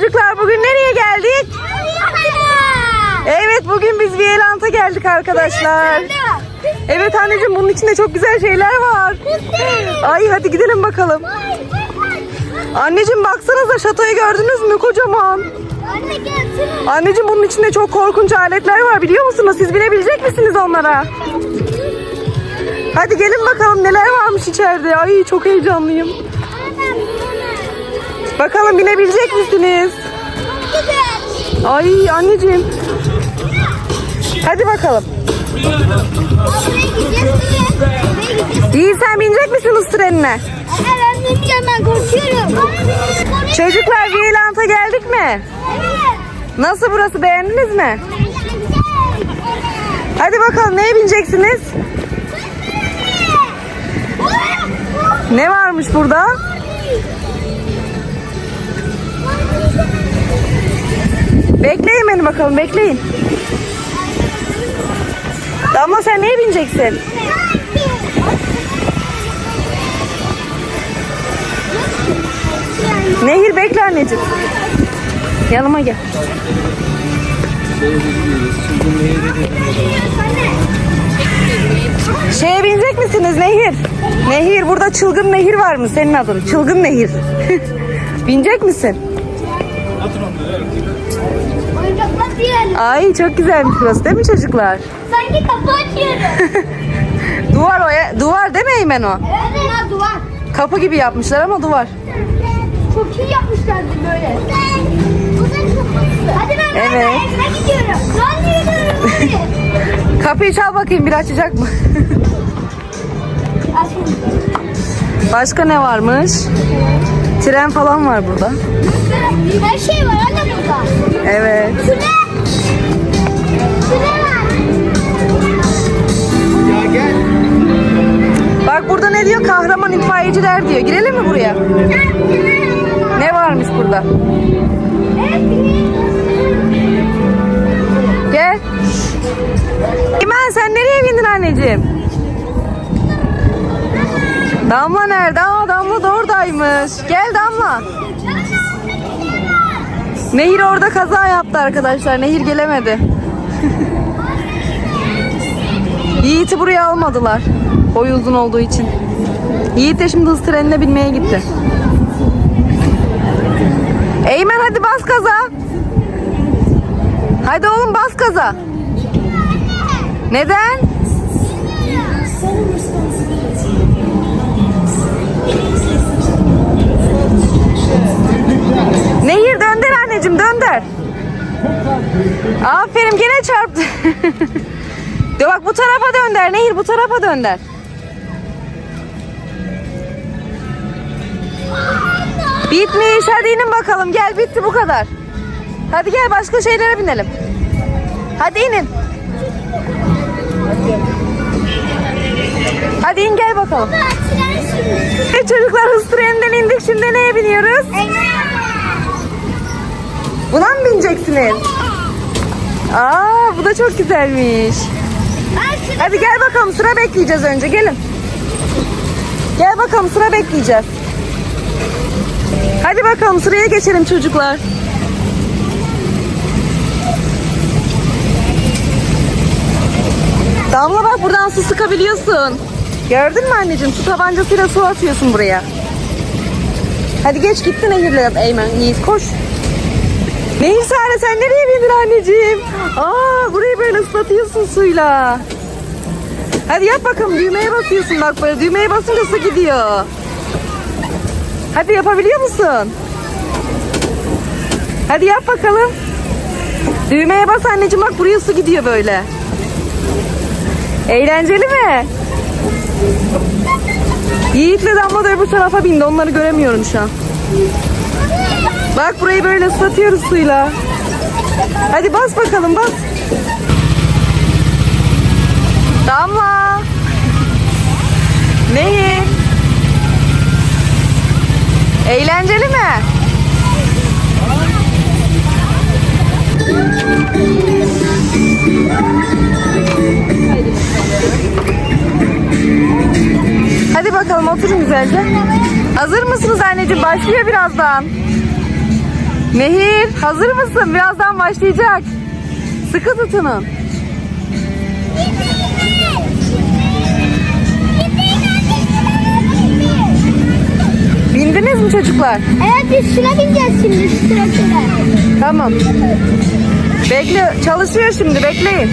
çocuklar bugün nereye geldik? Evet bugün biz Vielant'a geldik arkadaşlar. Evet anneciğim bunun içinde çok güzel şeyler var. Ay hadi gidelim bakalım. Anneciğim baksanıza şatoyu gördünüz mü kocaman. Anne gelsene. Anneciğim bunun içinde çok korkunç aletler var biliyor musunuz? Siz bilebilecek misiniz onlara? Hadi gelin bakalım neler varmış içeride. Ay çok heyecanlıyım. Bakalım binebilecek misiniz? Ay anneciğim. Hadi bakalım. İyi sen binecek misin? Anne ben bineceğim ben korkuyorum. Çocuklar Vielant'a geldik mi? Evet. Nasıl burası beğendiniz mi? Hadi bakalım neye bineceksiniz? Ne varmış burada? Bekleyin beni bakalım bekleyin. Damla sen neye bineceksin? Nehir bekle anneciğim. Yanıma gel. Şeye binecek misiniz Nehir? Nehir burada çılgın nehir var mı senin adın? Çılgın nehir. binecek misin? Diyelim. Ay çok güzelmiş burası değil mi çocuklar? Sanki kapı açıyorum. Duvar o duvar değil mi Eymen o? Evet. Duvar. Kapı gibi yapmışlar ama duvar. Çok iyi yapmışlardı böyle. Hadi ben Evet. gidiyorum. Ben gidiyorum hadi. Kapıyı çal bakayım bir açacak mı? Başka ne varmış? Tren falan var burada. Her şey var anne burada. Evet. Küle. Küle var. Bak burada ne diyor? Kahraman itfaiyeciler diyor. Girelim mi buraya? Ne varmış burada? Gel. İmen sen nereye bindin anneciğim? Damla nerede? Aa Damla da oradaymış. Gel Damla. Nehir orada kaza yaptı arkadaşlar. Nehir gelemedi. Yiğit'i buraya almadılar. Boyu uzun olduğu için. Yiğit de şimdi hız trenine binmeye gitti. Eymen hadi bas gaza. Hadi oğlum bas gaza. Neden? Nehir dönder anneciğim dönder. Aferin gene çarptı. De bak bu tarafa dönder Nehir bu tarafa dönder. Bitmiş hadi inin bakalım gel bitti bu kadar. Hadi gel başka şeylere binelim. Hadi inin. Hadi in gel bakalım. Evet çocuklar hız treninden indik şimdi neye biniyoruz? Buna mı bineceksiniz? Aa bu da çok güzelmiş. Hadi gel bakalım sıra bekleyeceğiz önce gelin. Gel bakalım sıra bekleyeceğiz. Hadi bakalım sıraya geçelim çocuklar. Damla bak buradan su sıkabiliyorsun. Gördün mü anneciğim su tabancasıyla su atıyorsun buraya. Hadi geç gitti Nehir'le Eymen Yiğit koş. Nehir Sare sen nereye bindin anneciğim? Aa burayı böyle ıslatıyorsun suyla. Hadi yap bakalım düğmeye basıyorsun bak böyle düğmeye basınca su gidiyor. Hadi yapabiliyor musun? Hadi yap bakalım. Düğmeye bas anneciğim bak buraya su gidiyor böyle. Eğlenceli mi? Yiğit'le Damla da öbür tarafa bindi. Onları göremiyorum şu an. Bak burayı böyle ıslatıyoruz suyla. Hadi bas bakalım bas. Damla. Nehir. Eğlenceli mi? Hadi bakalım oturun güzelce. Hazır mısınız anneciğim? Başlıyor birazdan. Nehir hazır mısın? Birazdan başlayacak. Sıkı tutunun. Bindiniz mi çocuklar? Evet biz şuna bineceğiz şimdi şu traktöre. Tamam. Bekle, çalışıyor şimdi. Bekleyin.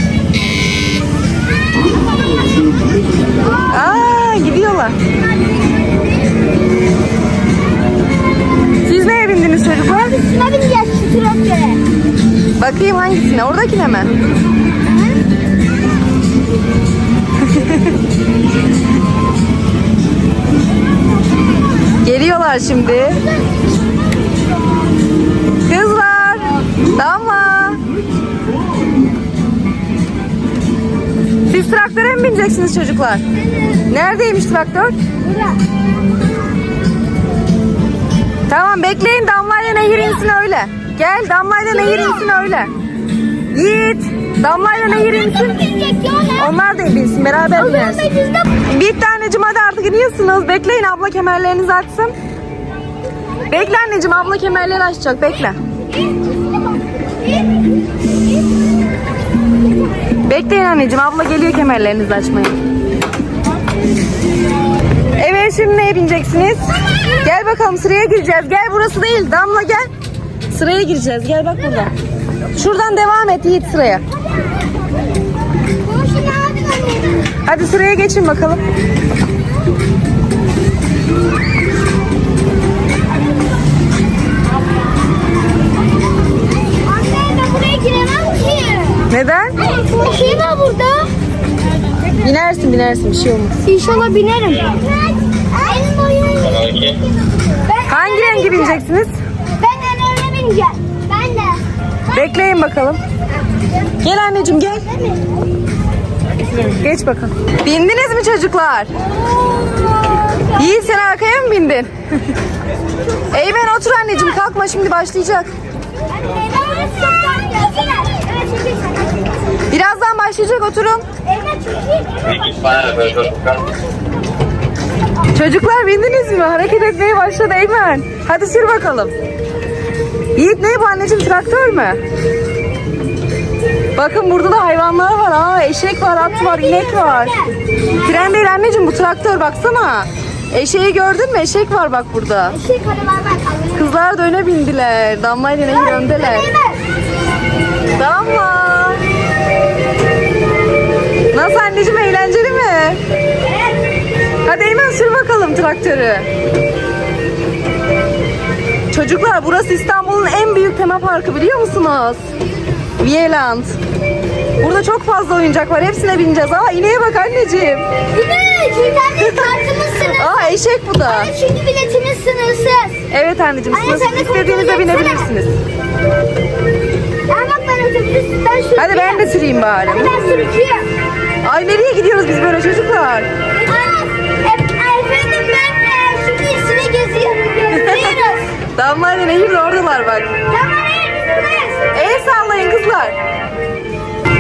Aa, gidiyorlar. Siz neye bindiniz çocuklar? Şuna bineceğiz şu traktöre. Bakayım hangisine? Oradakine mi? Geliyorlar şimdi. Kızlar. Damla. Siz traktöre mi bineceksiniz çocuklar? Neredeymiş traktör? Burada. Tamam bekleyin Damla'yla Nehir insin öyle. Gel Damla'yla Nehir insin öyle. Yiğit. Damla'yla Nehir insin. Onlar da binsin beraber de Bir anneciğim hadi artık iniyorsunuz. Bekleyin abla kemerlerinizi açsın. Bekle anneciğim abla kemerleri açacak bekle. Bekleyin anneciğim abla geliyor kemerlerinizi açmaya. Evet şimdi neye bineceksiniz? Gel bakalım sıraya gireceğiz. Gel burası değil Damla gel. Sıraya gireceğiz gel bak burada. Şuradan devam et Yiğit sıraya. Hadi sıraya geçin bakalım. Neden? Bir şey var burada. Binersin binersin bir şey olmaz. İnşallah binerim. Boyum. Ben Hangi rengi bineceksiniz? Ben en öne bineceğim. Ben de. Bekleyin bakalım. Gel anneciğim gel. Geç bakalım. Bindiniz mi çocuklar? Yiğit sen arkaya mı bindin? Eymen otur anneciğim kalkma şimdi başlayacak. Birazdan başlayacak oturun. Çocuklar bindiniz mi? Hareket etmeye başladı Eymen. Hadi sür bakalım. Yiğit ne bu anneciğim traktör mü? Bakın burada da hayvanlar var. Aa, eşek var, at var, inek var. Tren değil anneciğim bu traktör baksana. Eşeği gördün mü? Eşek var bak burada. Bak. Kızlar da öne bindiler. Damla ile Nehir öndeler. Damla. Traktörü. Çocuklar burası İstanbul'un en büyük tema parkı biliyor musunuz? Viyeland. Burada çok fazla oyuncak var. Hepsine bineceğiz. Aa ineğe bak anneciğim. Bilet. İnternet kartımız sınırsız. Aa eşek bu da. Çünkü biletimiz sınırsız. Evet anneciğim. Anne, sen de istediğinizde kontrol binebilirsiniz. Ama bak ben otobüsü ben sürücüyüm. Hadi ben de süreyim bari. Hadi ben sürücüyüm. Ay nereye gidiyoruz biz böyle çocuklar? Damla ile Nehir de oradalar bak. El sallayın kızlar.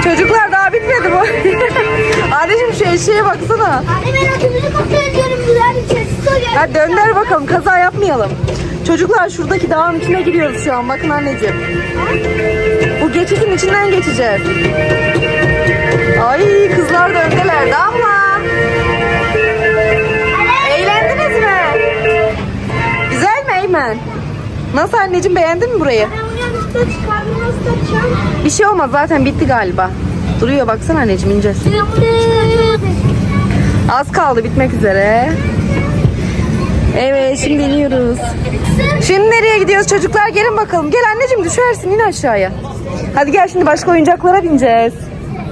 Çocuklar daha bitmedi bu. Anneciğim şu eşeğe baksana. Anne ben otobüsü kontrol ediyorum. Güzel bir. Hadi dönder bakalım kaza yapmayalım. Çocuklar şuradaki dağın içine giriyoruz şu an. Bakın anneciğim. Bu geçidin içinden geçeceğiz. Ay kızlar da öndeler. Damla. Eğlendiniz mi? Güzel mi Eymen? Nasıl anneciğim beğendin mi burayı? Bir şey olmaz zaten bitti galiba. Duruyor baksana anneciğim ineceğiz. Az kaldı bitmek üzere. Evet şimdi iniyoruz. Şimdi nereye gidiyoruz çocuklar? Gelin bakalım. Gel anneciğim düşersin in aşağıya. Hadi gel şimdi başka oyuncaklara bineceğiz.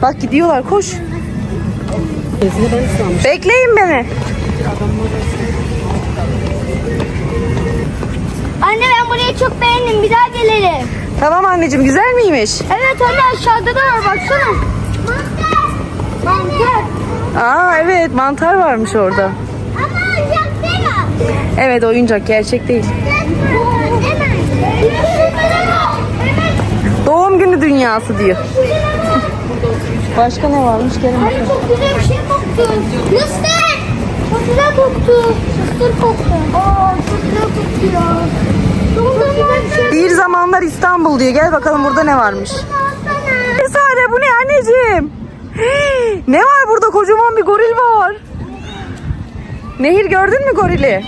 Bak gidiyorlar koş. Bekleyin beni. Anne ben burayı çok beğendim. Bir daha gelelim. Tamam anneciğim güzel miymiş? Evet anne aşağıda da var baksana. Mantar. Mantar. Aa evet mantar varmış orada. Ama oyuncak değil mi? Evet oyuncak gerçek değil. Doğum günü dünyası diyor. Başka ne varmış gelin bakalım. çok güzel bir şey koktu. Mısır. Çok güzel koktu. Mısır koktu. Aa çok güzel kokuyor. Bir zamanlar İstanbul diyor. Gel bakalım burada ne varmış. Sare bu ne anneciğim? Ne var burada? Kocaman bir goril var. Nehir gördün mü gorili?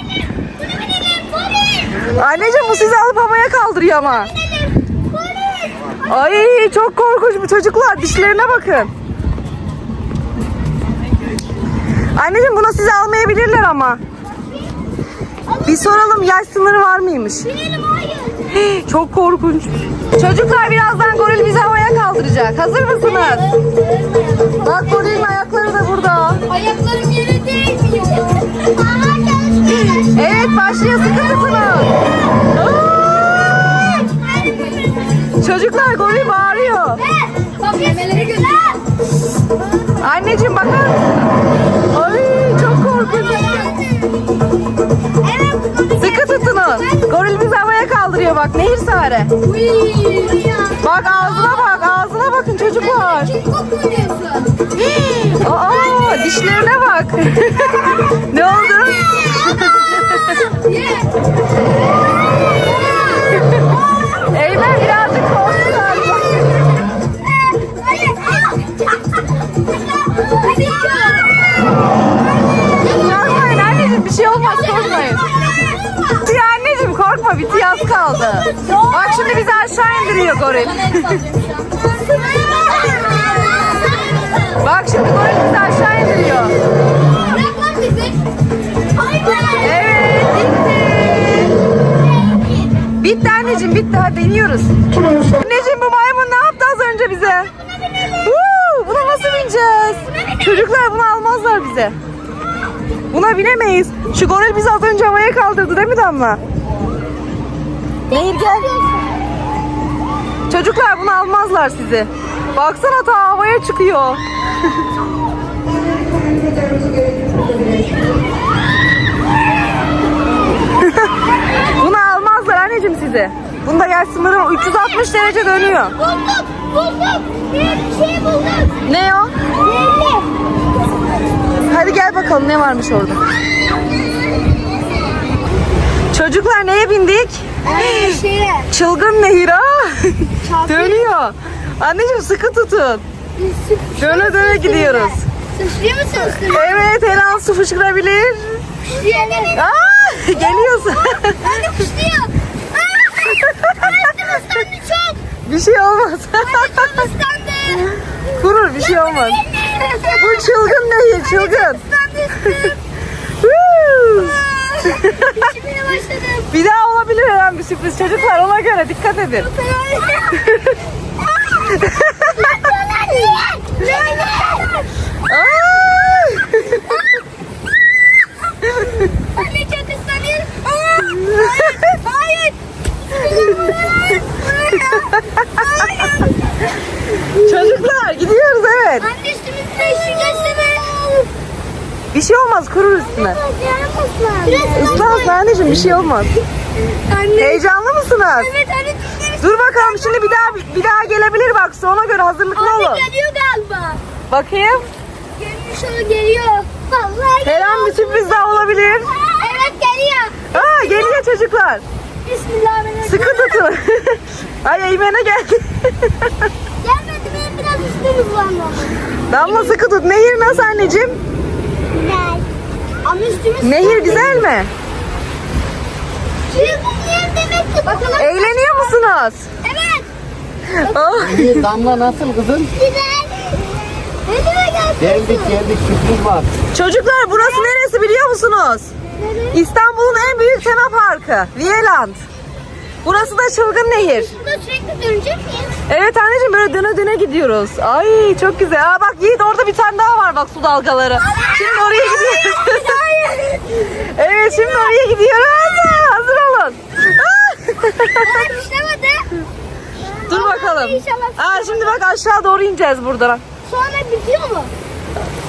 Anneciğim bu sizi alıp havaya kaldırıyor ama. Ay çok korkunç bu çocuklar. Dişlerine bakın. Anneciğim buna sizi almayabilirler ama. Bir soralım yaş sınırı var mıymış? Çok korkunç. Çocuklar birazdan goril bizi havaya kaldıracak. Hazır mısınız? Bak gorilin ayakları da burada. Ayaklarım yere değmiyor. Evet başlıyor sıkı. Aa! Çocuklar goril bağırıyor. Bak. Anneciğim bakar mısın? Ay çok korkunç. Tutunun. Goril bizi havaya kaldırıyor bak Nehir Sare. Bak ağzına bak ağzına bakın çocuklar. Aa dişlerine bak. ne oldu? Kaldı. Bak şimdi bizi aşağı indiriyor goril. Bak şimdi goril bizi aşağı indiriyor. Evet bitti. Bitti anneciğim bitti hadi iniyoruz. Anneciğim bu maymun ne yaptı az önce bize? Woo, buna nasıl bineceğiz? Çocuklar bunu almazlar bize. Buna binemeyiz. Şu goril bizi az önce havaya kaldırdı değil mi Damla? Nehir gel. Çocuklar bunu almazlar sizi. Baksana ta havaya çıkıyor. Bunu almazlar anneciğim sizi. Bunda yaş sınırı 360 derece dönüyor. Buldum, buldum. Bir şey buldum. Ne o? Belli. Hadi gel bakalım ne varmış orada. Çocuklar neye bindik? Şeye. Çılgın nehir ha. Dönüyor. Anneciğim sıkı tutun. Döne döne gidiyoruz. Sıçrıyor musun üstüne? Evet her an su fışkırabilir. Aa, geliyorsun. Anne kuşluyor. Anne ıslandı çok. bir şey olmaz. Islandı. Kurur bir şey olmaz. Bu çılgın nehir çılgın. Islandı üstüm. Başladım. bir daha olabilir her an bir sürpriz çocuklar ona göre dikkat edin. Aa! Anne çok ıslanıyor. Aa, Hayır. Hayır. Çocuklar gidiyoruz evet. Anne üstümüzde şu gösterme. Bir şey olmaz kurur üstüne. Islansın anneciğim bir şey olmaz. Anne. Heyecanlı mısınız? Evet anne Dur bakalım şimdi bir daha bir daha gelebilir bak ona göre hazırlıklı Anne olun. geliyor galiba. Bakayım. Gelmiş o geliyor. Vallahi Her an bir sürpriz daha olabilir. Evet geliyor. Aa geliyor çocuklar. Bismillahirrahmanirrahim. Sıkı tutun. Ay Eymen'e geldi. Gelmedi benim biraz üstüm uzandı. Damla sıkı tut. Nehir nasıl anneciğim? Güzel. Ama üstümüz Nehir güzel mi? Çılgın demek ki. Bakalım. Eğleniyor musunuz? Evet. Oh. İyi Damla nasıl kızım? Güzel. Gelsin. Geldik geldik sürpriz var. Çocuklar burası neresi biliyor musunuz? İstanbul'un en büyük tema parkı. Viyeland. Burası da Çılgın Nehir. Burada sürekli dönecek miyiz? Evet anneciğim böyle döne döne gidiyoruz. Ay çok güzel. Aa bak Yiğit orada bir tane daha var bak su dalgaları. Şimdi oraya gidiyoruz. evet şimdi oraya gidiyoruz. Hazır olun. Dur bakalım. Aa şimdi bak aşağı doğru ineceğiz buradan. Sonra bitiyor mu?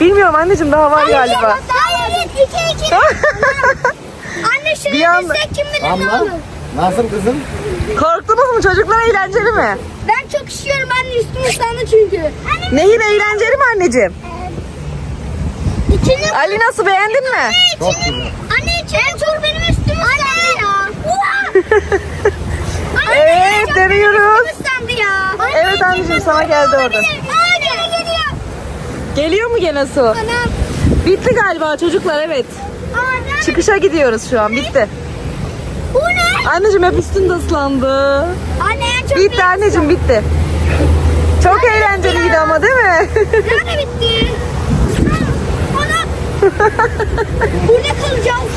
Bilmiyorum anneciğim daha var galiba. Hayır. İki iki. Anne Bir şuraya anda- düşsek kim bilir ne Damla olur. nasıl kızım? Korktunuz mu çocuklar eğlenceli mi? Ben çok üşüyorum anne üstüm ıslandı çünkü. Anne Nehir eğlenceli mi anneciğim? İçini Ali nasıl beğendin mi? Çok güzel. Anne içine çok benim üstüm ıslandı ya. Evet dönüyoruz. Islandı ya. Evet anneciğim sana geldi orada. Aa gene geliyor. Geliyor mu gene su? Anam. Bitti galiba çocuklar evet. Anam. Çıkışa gidiyoruz şu an bitti. Bu ne? Anneciğim hep üstün de ıslandı. Anne en çok Bitti anneciğim bitti. Çok eğlenceliydi ama değil mi? Nerede bitti? Anam. Burada kalacağız.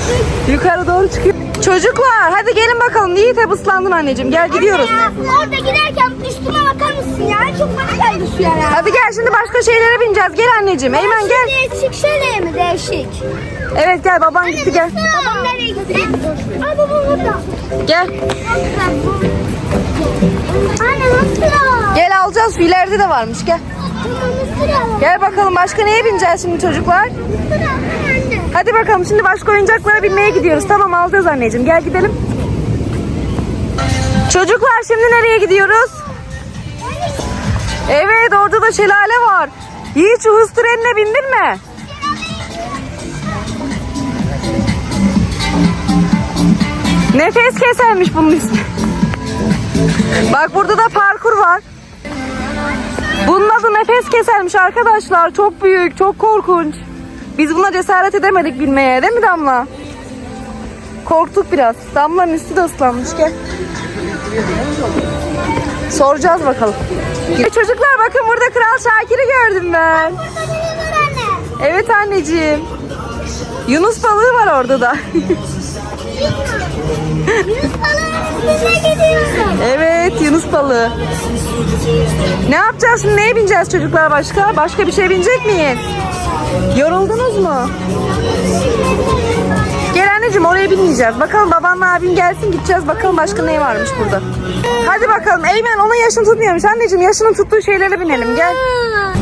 Yukarı doğru çıkıyor. Çocuklar hadi gelin bakalım. Yiğit hep ıslandın anneciğim. Gel gidiyoruz. Anne ya, orada giderken üstüme bakar mısın ya? Çok bana geldi su ya. Hadi gel şimdi başka şeylere bineceğiz. Gel anneciğim. Eymen gel. Değişik şöyle mi değişik? Evet gel baban gitti gel. Babam nereye gitti? Aa babam burada. Gel. Anne nasıl? Gel alacağız. İleride de varmış gel. Gel bakalım başka neye bineceğiz şimdi çocuklar? Hadi bakalım şimdi başka oyuncaklara binmeye gidiyoruz. Tamam alacağız anneciğim. Gel gidelim. Çocuklar şimdi nereye gidiyoruz? Evet orada da şelale var. Şu hız trenine bindin mi? Nefes kesermiş bunun üstüne. Bak burada da parkur var. Nefes kesermiş arkadaşlar. Çok büyük, çok korkunç. Biz buna cesaret edemedik binmeye değil mi Damla? Korktuk biraz. Damla'nın üstü de ıslanmış gel. Soracağız bakalım. E çocuklar bakın burada Kral Şakir'i gördüm ben. Evet anneciğim. Yunus balığı var orada da. Yunus balığının üstüne gidiyorum. evet Yunus balığı. Ne yapacağız şimdi neye bineceğiz çocuklar başka? Başka bir şey binecek miyiz? Yoruldunuz mu? Gel anneciğim oraya binmeyeceğiz. Bakalım babanla abin gelsin gideceğiz. Bakalım başka ne varmış burada. Hadi bakalım. Eymen onun yaşını tutmuyormuş. Anneciğim yaşının tuttuğu şeylere binelim. Gel.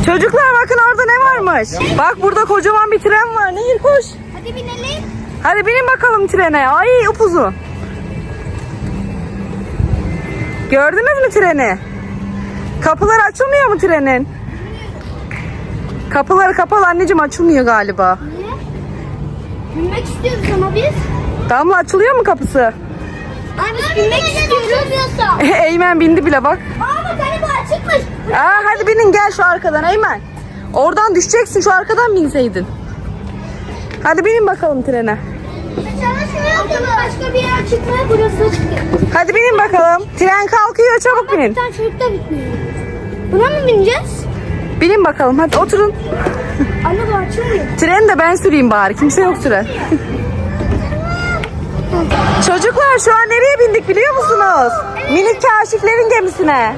Çocuklar bakın orada ne varmış. Bak burada kocaman bir tren var. Nehir koş. Hadi binelim. Hadi binin bakalım trene. Ay upuzun. Gördünüz mü treni? Kapılar açılmıyor mu trenin? Kapıları kapalı anneciğim açılmıyor galiba. Niye? Binmek istiyoruz ama biz. Damla açılıyor mu kapısı? Abi biz binmek istiyoruz. Eymen bindi bile bak. Aa bak hani bu açıkmış. Aa, hadi binin gel şu arkadan Eymen. Oradan düşeceksin şu arkadan binseydin. Hadi binin bakalım trene. Mu? Başka bir yer çıkmıyor burası çıkıyor. Hadi binin bakalım. Tren kalkıyor çabuk binin. tane çocuk da bitmiyor. Buna mı bineceğiz? Binin bakalım hadi oturun. Anne bu açılmıyor. Treni de ben süreyim bari. Kimse yok süren. Çocuklar şu an nereye bindik biliyor musunuz? Minik kaşiflerin gemisine.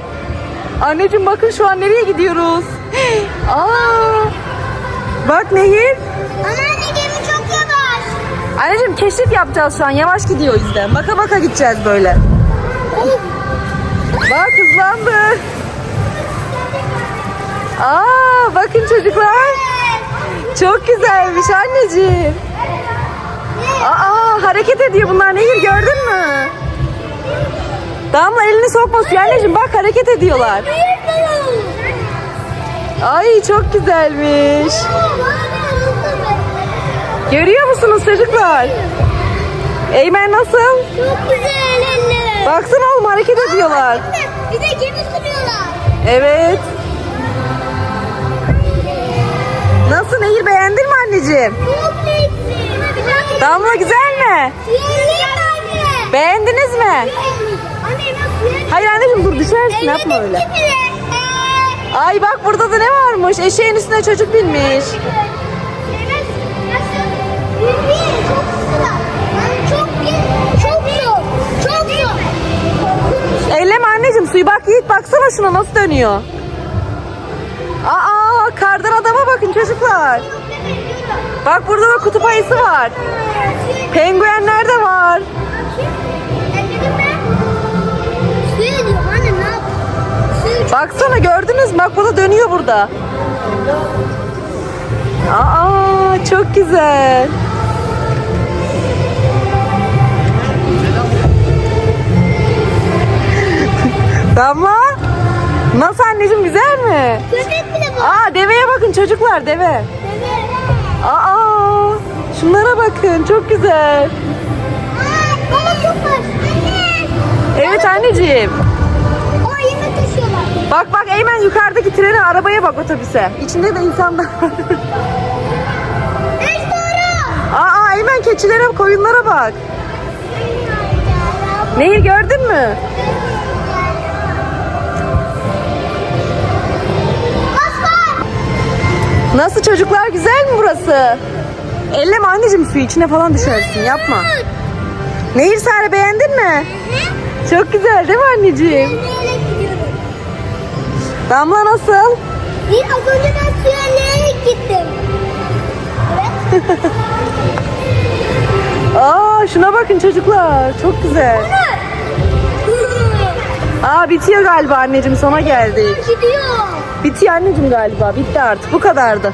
Anneciğim bakın şu an nereye gidiyoruz? Aa! Bak Nehir. Ama anne. Anneciğim keşif yapacağız şu an. Yavaş gidiyor o yüzden. Baka baka gideceğiz böyle. Bak hızlandı. Aa, bakın çocuklar. Çok güzelmiş anneciğim. Aa, hareket ediyor bunlar. Nehir gördün mü? Damla elini sokma suya anneciğim. Bak hareket ediyorlar. Ay çok güzelmiş. Görüyor musunuz çocuklar? Eymen nasıl? Çok güzel anne. Baksana oğlum hareket ediyorlar. Bir de gemi sürüyorlar. Evet. Nasıl Nehir beğendin mi anneciğim? Çok lezzetli. Damla güzel mi? Anne. Beğendiniz mi? Anne? Hayır anneciğim dur düşersin yapma öyle. Ee, Ay bak burada da ne varmış? Eşeğin üstüne çocuk binmiş. Elleme anneciğim suyu bak Yiğit baksana şuna nasıl dönüyor. Aa kardan adama bakın çocuklar. Bak burada da kutup ayısı var. Penguenler de var. Baksana gördünüz mü? Bak bu da dönüyor burada. Aa çok güzel. Damla. Nasıl anneciğim güzel mi? Köpek bile bu. Aa deveye bakın çocuklar deve. Aa şunlara bakın çok güzel. Aa, baba çok var. Anne. Evet anneciğim. O yemek taşıyorlar. Bak bak Eymen yukarıdaki trene arabaya bak otobüse. İçinde de insanlar. Aa Eymen keçilere koyunlara bak. Nehir gördün mü? Nasıl çocuklar güzel mi burası? Elleme anneciğim suyu içine falan düşersin yapma. Nehir Sare beğendin mi? Çok güzel değil mi anneciğim? Damla nasıl? Bir az önce ben süreleyerek gittim. Evet. Aa şuna bakın çocuklar çok güzel. Aa bitiyor galiba anneciğim sona geldik. Gidiyor. Bitiyor anneciğim galiba bitti artık bu kadardı.